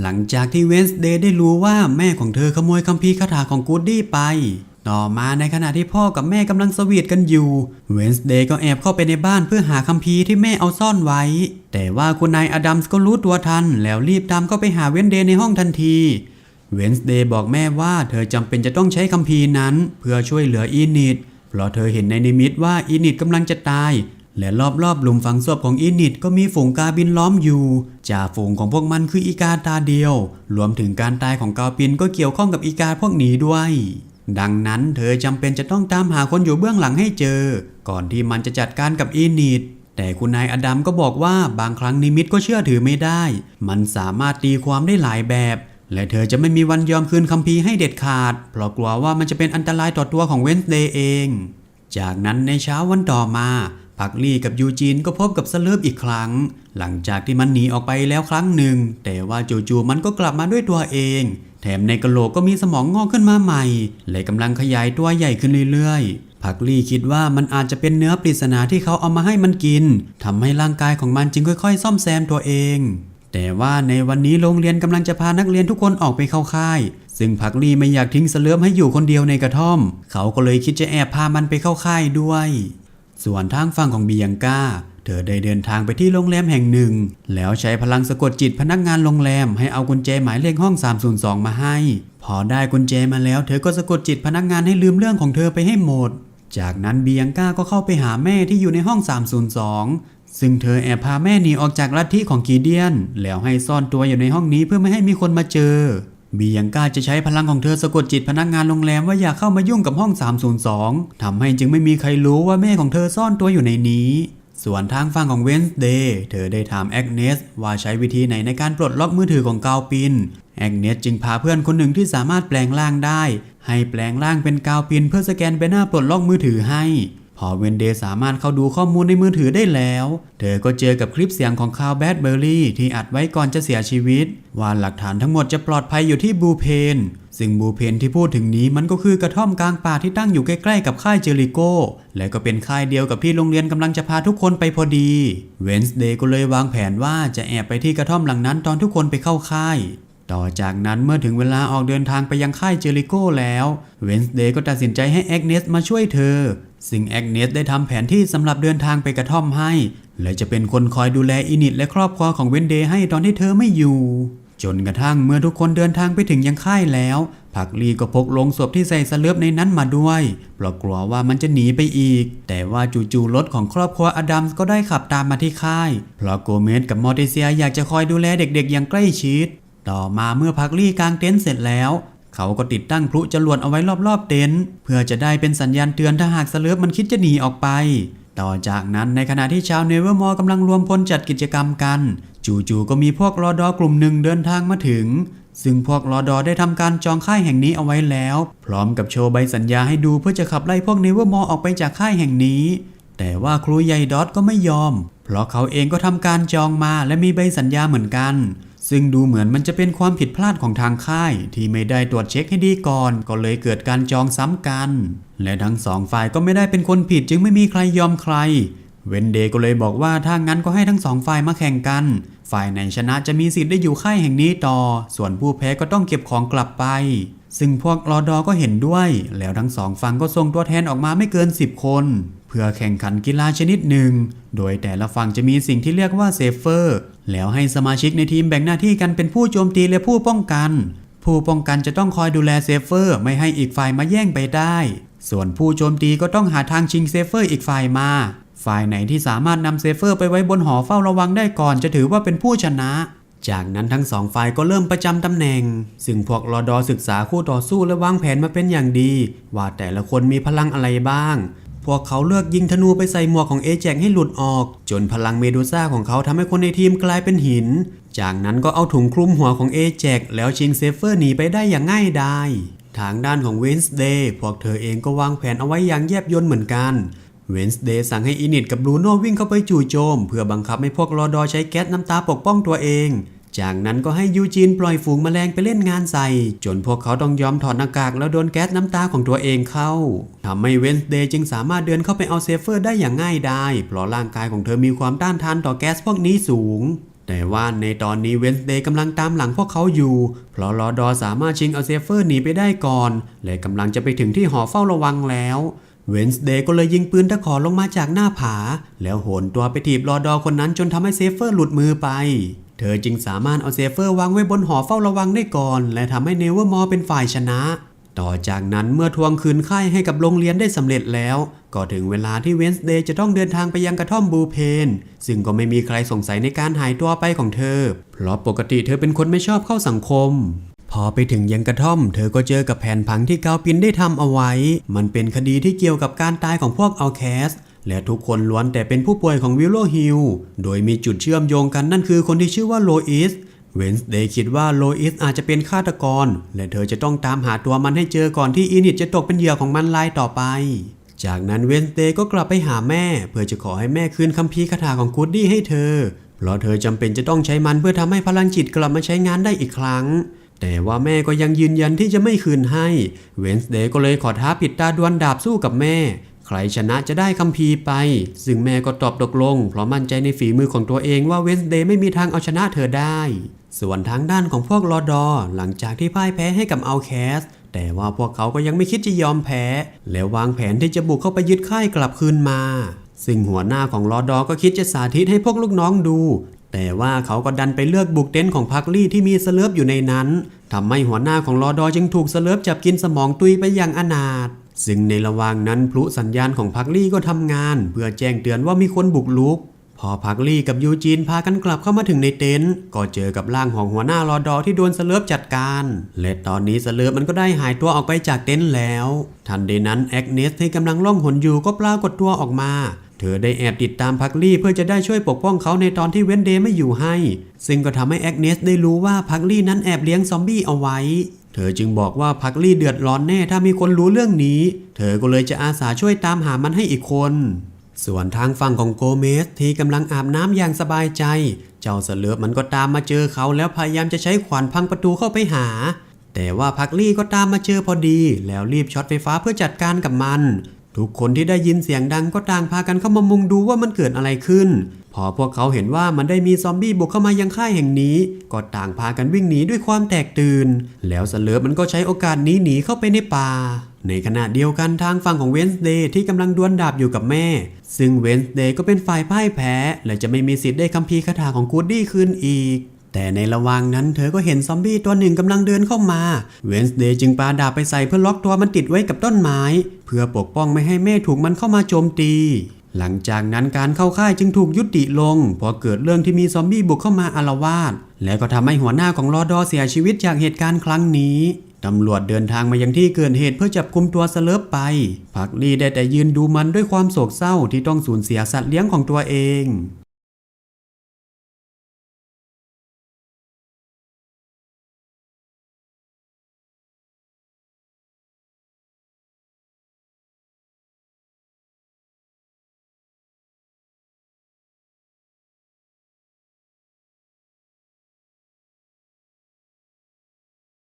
หลังจากที่เวนส์เดย์ได้รู้ว่าแม่ของเธอขโมยคัมภีร์คาถาของกูดดี้ไป ต่อมาในขณะที่พ่อกับแม่กำลังสวีทกันอยู่ เวนส์เดย์ก็แอบเข้าไปในบ้านเพื่อหาคัมภีร์ที่แม่เอาซ่อนไว้ แต่ว่าคุณนายอดัมส์ก็รู้ตัวทัน แล้วรีบตามเข้าไปหาเวนส์เดย์ในห้องทันที เวนส์เดย์บอกแม่ว่าเธอจำเป็นจะต้องใช้คัมภีร์นั้น เพื่อช่วยเหลืออีนิดเพราะเธอเห็นในนิมิตว่าอีนิดกำลังจะตาย และรอบๆหลุมฝังศพของอีนิดก็มีฝูงกาบินล้อมอยู่ จ่าฝูงของพวกมันคืออีกาตาเดียว รวมถึงการตายของกาปินก็เกี่ยวข้องกับอีกาพวกนี้ด้วย ดังนั้นเธอจำเป็นจะต้องตามหาคนอยู่เบื้องหลังให้เจอ ก่อนที่มันจะจัดการกับอีนิดแต่คุณนายอดัมก็บอกว่าบางครั้งนิมิตก็เชื่อถือไม่ได้ มันสามารถตีความได้หลายแบบ และเธอจะไม่มีวันยอมคืนคัมภีร์ให้เด็ดขาด เพราะกลัวว่ามันจะเป็นอันตรายต่อตัวของเวนส์เดย์เอง จากนั้นในเช้าวันต่อมา พักลี่กับยูจีนก็พบกับสเลิฟอีกครั้ง หลังจากที่มันหนีออกไปแล้วครั้งหนึ่ง แต่ว่าจู่ๆมันก็กลับมาด้วยตัวเอง แถมในกระโหลกก็มีสมองงอกขึ้นมาใหม่ และกำลังขยายตัวใหญ่ขึ้นเรื่อยๆพักลี่คิดว่ามันอาจจะเป็นเนื้อปริศนาที่เขาเอามาให้มันกินทำให้ร่างกายของมันจึงค่อย ๆ ซ่อมแซมตัวเองแต่ว่าในวันนี้โรงเรียนกำลังจะพานักเรียนทุกคนออกไปเข้าค่าย ซึ่งพักลี่ไม่อยากทิ้งเสลิมให้อยู่คนเดียวในกระท่อม เขาก็เลยคิดจะแอบพามันไปเข้าค่ายด้วย ส่วนทางฝั่งของบียังก้า เธอได้เดินทางไปที่โรงแรมแห่งหนึ่ง แล้วใช้พลังสะกดจิตพนักงานโรงแรมให้เอากุญแจหมายเลขห้อง 302 มาให้ พอได้กุญแจมาแล้ว เธอก็สะกดจิตพนักงานให้ลืมเรื่องของเธอไปให้หมด จากนั้นบียังก้าก็เข้าไปหาแม่ที่อยู่ในห้อง 302ซึ่งเธอแอบพาแม่หนีออกจากลัทธิของกีเดียน แล้วให้ซ่อนตัวอยู่ในห้องนี้เพื่อไม่ให้มีคนมาเจอ บียังกล้าจะใช้พลังของเธอสะกดจิตพนักงานโรงแรมว่าอย่าเข้ามายุ่งกับห้อง 302ทำให้จึงไม่มีใครรู้ว่าแม่ของเธอซ่อนตัวอยู่ในนี้ ส่วนทางฝั่งของเวนส์เดย์เธอได้ถามแอกเนสว่าใช้วิธีไหนในการปลดล็อกมือถือของกาวปิน แอกเนสจึงพาเพื่อนคนหนึ่งที่สามารถแปลงร่างได้ ให้แปลงร่างเป็นกาวปินเพื่อสแกนใบหน้าปลดล็อกมือถือให้ พอเวนเดย์สามารถเข้าดูข้อมูลในมือถือได้แล้ว เธอก็เจอกับคลิปเสียงของคาวแบดเบอร์รี่ที่อัดไว้ก่อนจะเสียชีวิต ว่าหลักฐานทั้งหมดจะปลอดภัยอยู่ที่บูเพน ซึ่งบูเพนที่พูดถึงนี้มันก็คือกระท่อมกลางป่าที่ตั้งอยู่ใกล้ๆกับค่ายเจอริโก้ และก็เป็นค่ายเดียวกับที่โรงเรียนกำลังจะพาทุกคนไปพอดี เวนส์เดย์ก็เลยวางแผนว่าจะแอบไปที่กระท่อมหลังนั้นตอนทุกคนไปเข้าค่ายต่อจากนั้นเมื่อถึงเวลาออกเดินทางไปยังค่ายเจอริโก้แล้ว เวนส์เดย์ก็ตัดสินใจให้แอกเนสมาช่วยเธอ ซึ่งแอกเนสได้ทำแผนที่สำหรับเดินทางไปกระท่อมให้ และจะเป็นคนคอยดูแลอินิดและครอบครัวของเวนเดย์ให้ตอนที่เธอไม่อยู่ จนกระทั่งเมื่อทุกคนเดินทางไปถึงยังค่ายแล้ว ผักลีก็พกลงศพที่ใส่สเลิบในนั้นมาด้วยเพราะกลัวว่ามันจะหนีไปอีก แต่ว่าจู่ๆรถของครอบครัวอดัมส์ก็ได้ขับตามมาที่ค่ายเพราะโกเมสกับมอร์เตเซียอยากจะคอยดูแลเด็กๆอย่างใกล้ชิด ต่อมาเมื่อพักลี่กางเต็นท์เสร็จแล้ว เขาก็ติดตั้งพลุจรวดเอาไว้รอบๆเต็นท์เพื่อจะได้เป็นสัญญาณเตือนถ้าหากสเลิฟมันคิดจะหนีออกไป ต่อจากนั้นในขณะที่ชาวเนเวอร์มอร์กำลังรวมพลจัดกิจกรรมกัน จู่ๆก็มีพวกรอดอกลุ่มหนึ่งเดินทางมาถึง ซึ่งพวกรอดอได้ทำการจองค่ายแห่งนี้เอาไว้แล้ว พร้อมกับโชว์ใบสัญญาให้ดูเพื่อจะขับไล่พวกเนเวอร์มอร์ออกไปจากค่ายแห่งนี้ แต่ว่าครูใหญ่ดอทก็ไม่ยอม เพราะเขาเองก็ทำการจองมาและมีใบสัญญาเหมือนกัน ซึ่งดูเหมือนมันจะเป็นความผิดพลาดของทางค่าย ที่ไม่ได้ตรวจเช็คให้ดีก่อน ก็เลยเกิดการจองซ้ำกัน และทั้งสองฝ่ายก็ไม่ได้เป็นคนผิดจึงไม่มีใครยอมใคร เวนเดก็เลยบอกว่าถ้างั้นก็ให้ทั้งสองฝ่ายมาแข่งกัน ฝ่ายไหนชนะจะมีสิทธิ์ได้อยู่ค่ายแห่งนี้ต่อ ส่วนผู้แพ้ก็ต้องเก็บของกลับไป ซึ่งพวกรอดอก็เห็นด้วย แล้วทั้งสองฝั่งก็ส่งตัวแทนออกมาไม่เกิน 10 คนเพื่อแข่งขันกีฬาชนิดหนึ่ง โดยแต่ละฝั่งจะมีสิ่งที่เรียกว่าเซฟเฟอร์ แล้วให้สมาชิกในทีมแบ่งหน้าที่กันเป็นผู้โจมตีและผู้ป้องกัน ผู้ป้องกันจะต้องคอยดูแลเซฟเฟอร์ ไม่ให้อีกฝ่ายมาแย่งไปได้ ส่วนผู้โจมตีก็ต้องหาทางชิงเซฟเฟอร์อีกฝ่ายมา ฝ่ายไหนที่สามารถนำเซฟเฟอร์ไปไว้บนหอเฝ้าระวังได้ก่อนจะถือว่าเป็นผู้ชนะ จากนั้นทั้งสองฝ่ายก็เริ่มประจำตำแหน่ง ซึ่งพวกรอดอศึกษาคู่ต่อสู้และวางแผนมาเป็นอย่างดี ว่าแต่ละคนมีพลังอะไรบ้าง พวกเขาเลือกยิงธนูไปใส่หมวกของเอแจกให้หลุดออก จนพลังเมดูซ่าของเขาทำให้คนในทีมกลายเป็นหิน จากนั้นก็เอาถุงคลุมหัวของเอแจกแล้วชิงเซฟเฟอร์หนีไปได้อย่างง่ายดายทางด้านของเวนส์เดย์พวกเธอเองก็วางแผนเอาไว้อย่างแยบยลเหมือนกันเวนส์เดย์สั่งให้อินิดกับบรูโน่วิ่งเข้าไปจู่โจม เพื่อบังคับให้พวกรอดอใช้แก๊สน้ำตาปกป้องตัวเอง จากนั้นก็ให้ยูจีนปล่อยฝูงแมลงไปเล่นงานใส่ จนพวกเขาต้องยอมถอดหน้ากากแล้วโดนแก๊สน้ำตาของตัวเองเข้าทำให้เวนส์เดย์จึงสามารถเดินเข้าไปเอาเซฟเฟอร์ได้อย่างง่ายดายเพราะร่างกายของเธอมีความต้านทานต่อแก๊สพวกนี้สูง แต่ว่าในตอนนี้เวนส์เดย์กำลังตามหลังพวกเขาอยู่ เพราะลอดอสามารถชิงเอาเซฟเฟอร์หนีไปได้ก่อน และกำลังจะไปถึงที่หอเฝ้าระวังแล้วเวนส์เดย์ก็เลยยิงปืนตะขอลงมาจากหน้าผา แล้วโหนตัวไปถีบลอดอคนนั้นจนทำให้เซฟเฟอร์หลุดมือไป เธอจึงสามารถเอาเซฟเฟอร์วางไว้บนหอเฝ้าระวังได้ก่อน และทำให้เนเวอร์มอร์เป็นฝ่ายชนะ ต่อจากนั้นเมื่อทวงคืนค่ายให้กับโรงเรียนได้สำเร็จแล้ว ก็ถึงเวลาที่เวนส์เดย์จะต้องเดินทางไปยังกระท่อมบูเพน ซึ่งก็ไม่มีใครสงสัยในการหายตัวไปของเธอ เพราะปกติเธอเป็นคนไม่ชอบเข้าสังคมพอไปถึงยังกระท่อม เธอก็เจอกับแผนผังที่กาปินได้ทำเอาไว้ มันเป็นคดีที่เกี่ยวกับการตายของพวกอัลแคส และทุกคนล้วนแต่เป็นผู้ป่วยของวิลโลฮิล โดยมีจุดเชื่อมโยงกันนั่นคือคนที่ชื่อว่าโลอิส เวนส์เดย์คิดว่าโลอิสอาจจะเป็นฆาตกร และเธอจะต้องตามหาตัวมันให้เจอก่อนที่อีนิตจะตกเป็นเหยื่อของมันรายต่อไป จากนั้นเวนส์เดย์ก็กลับไปหาแม่ เพื่อจะขอให้แม่คืนคัมภีร์คาถาของกูดดี้ให้เธอ เพราะเธอจำเป็นจะต้องใช้มันเพื่อทำให้พลังจิตกลับมาใช้งานได้อีกครั้งแต่ว่าแม่ก็ยังยืนยันที่จะไม่คืนให้ เวนส์เดย์ก็เลยขอท้าปิดตาดวลดาบสู้กับแม่ รชนะจะได้คัมภีร์ไป ซึ่งแม่ก็ตอบตกลง เพราะมั่นใจในฝีมือของตัวเองว่าเวนส์เดย์ไม่มีทางเอาชนะเธอได้ ส่วนทางด้านของพวกลอดอหลังจากที่พ่ายแพ้ให้กับอัลแคสแต่ว่าพวกเขาก็ยังไม่คิดจะยอมแพ้ และวางแผนที่จะบุกเข้าไปยึดค่ายกลับคืนมา ซึ่งหัวหน้าของลอดอก็คิดจะสาธิตให้พวกลูกน้องดู แต่ว่าเขาก็ดันไปเลือกบุกเต็นท์ของพักลี่ที่มีสเลิฟอยู่ในนั้นทำให้หัวหน้าของลอดอจึงถูกสเลิฟจับกินสมองตุยไปอย่างอนาถ ซึ่งในระหว่างนั้นพลุสัญญาณของพักลี่ก็ทำงาน เพื่อแจ้งเตือนว่ามีคนบุกลุก พอพักลี่กับยูจีนพากันกลับเข้ามาถึงในเต็นท์ก็เจอกับร่างของหัวหน้ารอดอที่โดนสเลิฟจัดการ และตอนนี้สเลิฟมันก็ได้หายตัวออกไปจากเต็นท์แล้ว ทันใดนั้นแอกเนสที่กำลังล่องหนอยู่ก็ปรากฏตัวออกมาเธอได้แอบติดตามพักลี่เพื่อจะได้ช่วยปกป้องเขาในตอนที่เวนเดย์ไม่อยู่ให้ ซึ่งก็ทำให้แอกเนสได้รู้ว่าพักลี่นั้นแอบเลี้ยงซอมบี้เอาไว้ เธอจึงบอกว่าพักลี่เดือดร้อนแน่ถ้ามีคนรู้เรื่องนี้ เธอก็เลยจะอาสาช่วยตามหามันให้อีกคน ส่วนทางฝั่งของโกเมสที่กำลังอาบน้ำอย่างสบายใจ เจ้าเสลือบมันก็ตามมาเจอเขาแล้วพยายามจะใช้ขวานพังประตูเข้าไปหา แต่ว่าพักลี่ก็ตามมาเจอพอดี แล้วรีบช็อตไฟฟ้าเพื่อจัดการกับมัน ทุกคนที่ได้ยินเสียงดังก็ต่างพากันเข้ามามุงดูว่ามันเกิดอะไรขึ้น พอพวกเขาเห็นว่ามันได้มีซอมบี้บุกเข้ามายังค่ายแห่งนี้ ก็ต่างพากันวิ่งหนีด้วยความแตกตื่น แล้วสเลิฟมันก็ใช้โอกาสนี้หนีเข้าไปในป่า ในขณะเดียวกันทางฝั่งของเวนส์เดย์ที่กำลังดวลดาบอยู่กับแม่ ซึ่งเวนส์เดย์ก็เป็นฝ่ายพ่ายแพ้ และจะไม่มีสิทธิ์ได้คัมภีร์คาถาของกูดดี้คืนอีก แต่ในระหว่างนั้นเธอก็เห็นซอมบี้ตัวหนึ่งกำลังเดินเข้ามา เวนส์เดย์จึงปาดาบไปใส่เพื่อล็อกตัวมันติดไว้กับต้นไม้ เพื่อปกป้องไม่ให้แม่ถูกมันเข้ามาโจมตี หลังจากนั้นการเข้าค่ายจึงถูกยุติลงพราะเกิดเรื่องที่มีซอมบี้บุกเข้ามาอารวาสและก็ทำให้หัวหน้าของลอดอเสียชีวิตจากเหตุการณ์ครั้งนี้ตำรวจเดินทางมายังที่เกิดเหตุเพื่อจับกุมตัวสเลิฟไปพักลีได้แต่ยืนดูมันด้วยความโศกเศร้าที่ต้องสูญเสียสัตว์เลี้ยงของตัวเอง